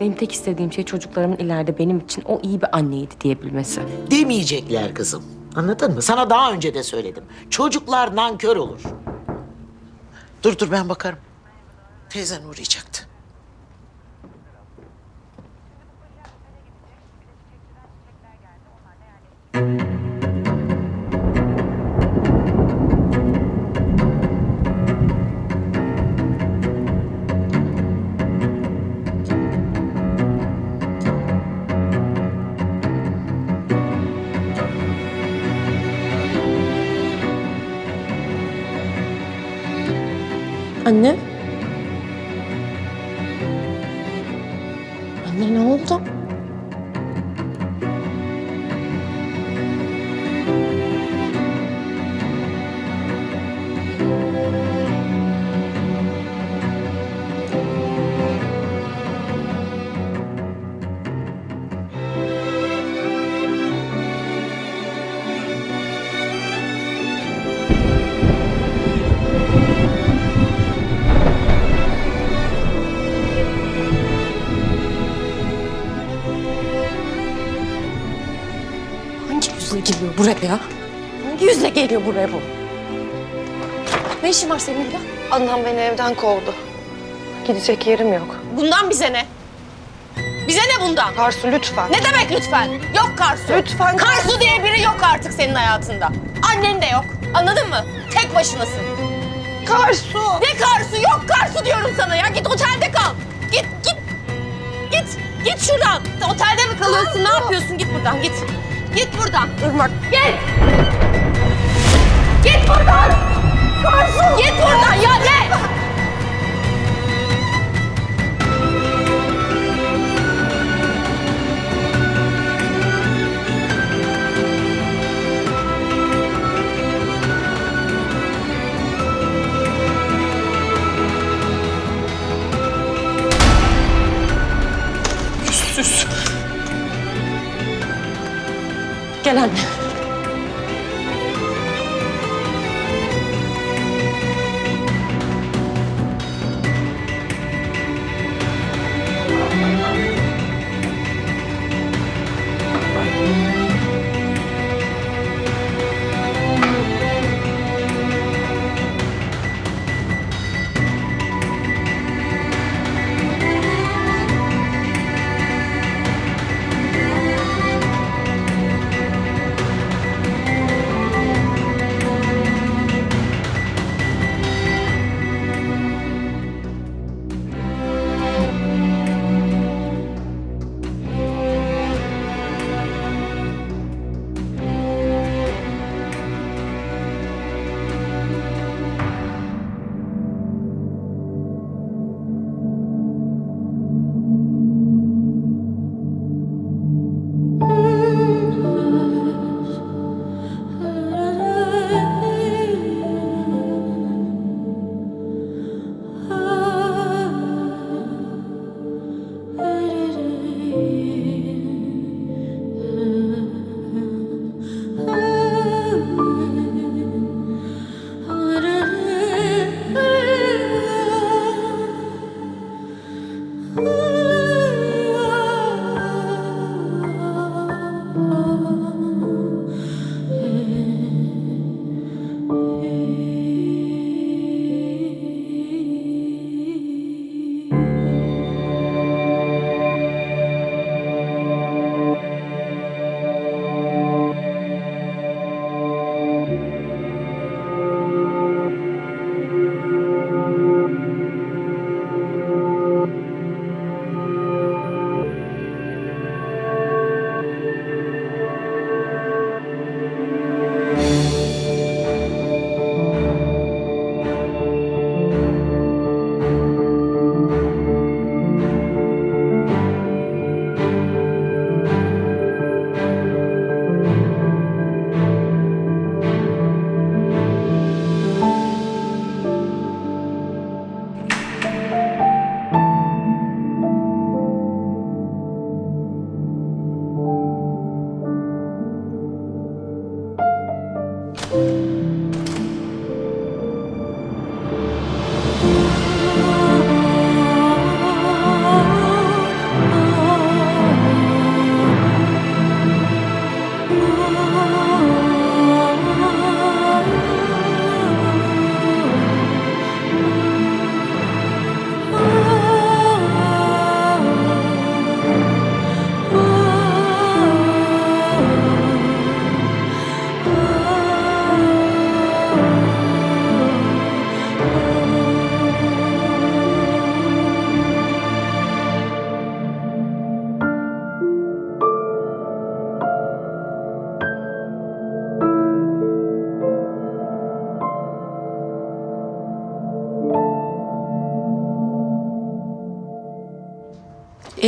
Benim tek istediğim şey çocuklarımın ileride benim için o iyi bir anneydi diyebilmesi. Demeyecekler kızım. Anladın mı? Sana daha önce de söyledim. Çocuklar nankör olur. Dur dur ben bakarım. Teyzen uğrayacaktı. Anne? Anne ne oldu? Buraya? Hangi yüzle geliyor buraya bu? Ne işin var senin burada? Adnan beni evden kovdu. Gidecek yerim yok. Bundan bize ne? Bize ne bundan? Karsu lütfen. Ne demek lütfen? Yok Karsu. Lütfen Karsu diye biri yok artık senin hayatında. Annen de yok. Anladın mı? Tek başınasın. Karsu. Ne Karsu? Yok Karsu diyorum sana ya. Git otelde kal. Git git. Git. Git şuradan. Otelde mi kalıyorsun? Ne yapıyorsun? Git buradan git. Git buradan. Irmak. Git. Git buradan. Karsu. Git buradan ya ne? Gel anne.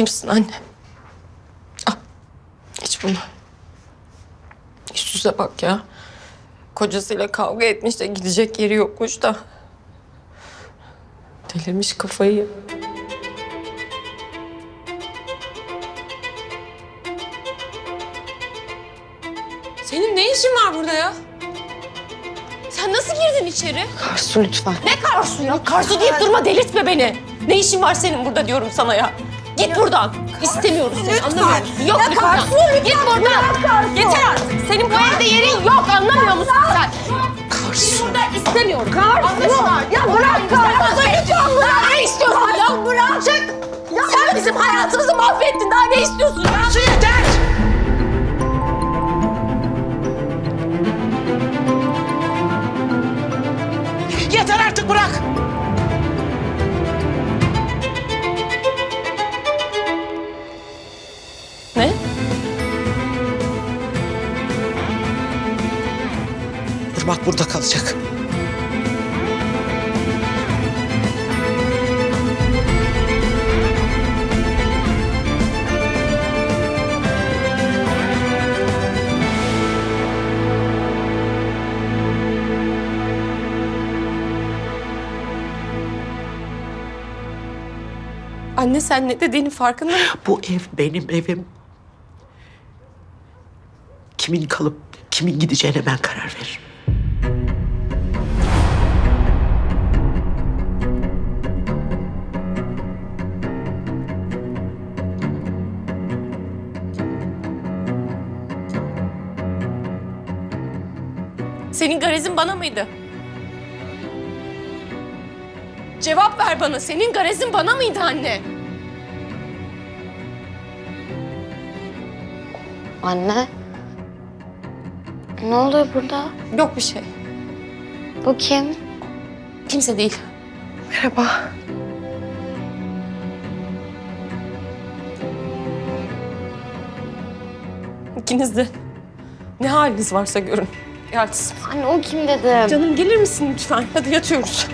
İyi misin anne? Al. İç bunu. Üstüze bak ya. Kocasıyla kavga etmiş de gidecek yeri yokmuş da. Delirmiş kafayı. Senin ne işin var burada ya? Sen nasıl girdin içeri? Karsu lütfen. Ne Karsu ya? Karsu deyip durma delirtme beni. Ne işin var senin burada diyorum sana ya. Git buradan. İstemiyoruz seni anlamıyor musun? Yok git buradan. Git buradan. Yeter artık. Senin bu evde yerin yok anlamıyor musun sen? Karsu. Burada istemiyorum. Karsu. Ya bırak Karsu. Lütfen bırak. Ne istiyorsun ya? Bırak. Çık. Sen bizim hayatımızı mahvettin. Daha ne istiyorsun ya? Karsu yeter! Yeter artık bırak! Burada kalacak. Anne sen ne dediğinin farkında mısın? Bu ev benim evim. Kimin kalıp kimin gideceğine ben karar veririm. Senin garezin bana mıydı? Cevap ver bana. Senin garezin bana mıydı anne? Anne. Ne oluyor burada? Yok bir şey. Bu kim? Kimse değil. Merhaba. İkiniz de ne haliniz varsa görün. Yalçın. Anne o kim dedim. Canım gelir misin lütfen? Hadi yatıyoruz.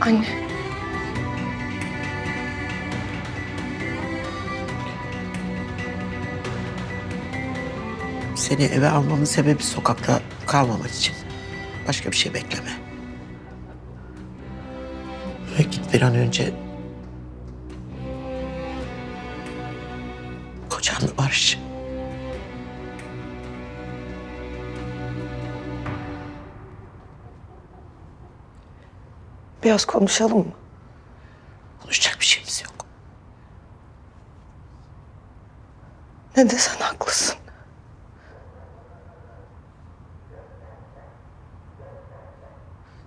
Anne. Seni eve almamın sebebi sokakta kalmamak için. Başka bir şey bekleme. Bir an önce... Kocanla barış. Biraz konuşalım mı? Konuşacak bir şeyimiz yok. Ne desen haklısın.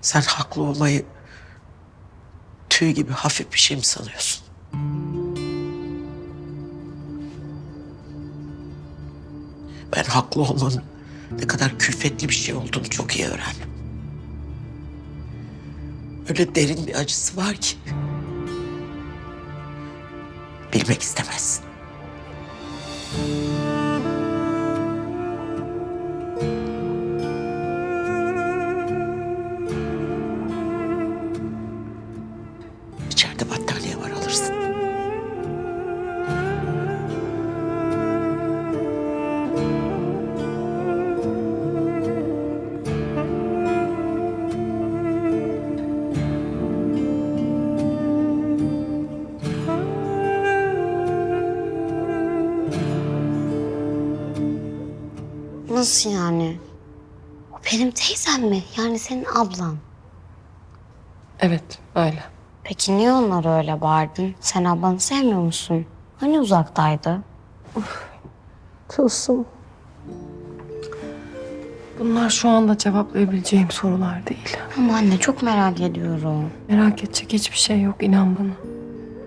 Sen haklı olmayı tüy gibi hafif bir şey mi sanıyorsun? Ben haklı olmanın ne kadar külfetli bir şey olduğunu çok iyi öğrendim. Öyle derin bir acısı var ki. Bilmek istemezsin. Nasıl yani? O benim teyzem mi? Yani senin ablan. Evet öyle. Peki niye onlara öyle bağırdın? Sen ablanı sevmiyor musun? Hani uzaktaydı? Tılsım. Bunlar şu anda cevaplayabileceğim sorular değil. Ama anne çok merak ediyorum. Merak edecek hiçbir şey yok inan bana.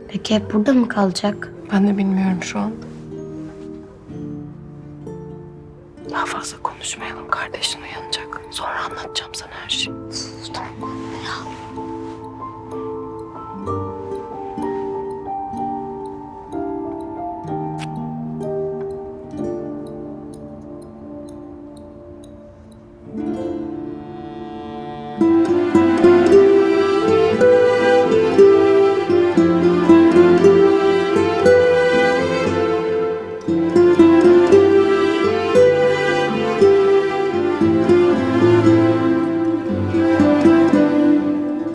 Peki hep burada mı kalacak? Ben de bilmiyorum şu an. Daha fazla konuşmayalım. Kardeşin uyanacak. Sonra anlatacağım sana her şeyi. Tamam anne ya.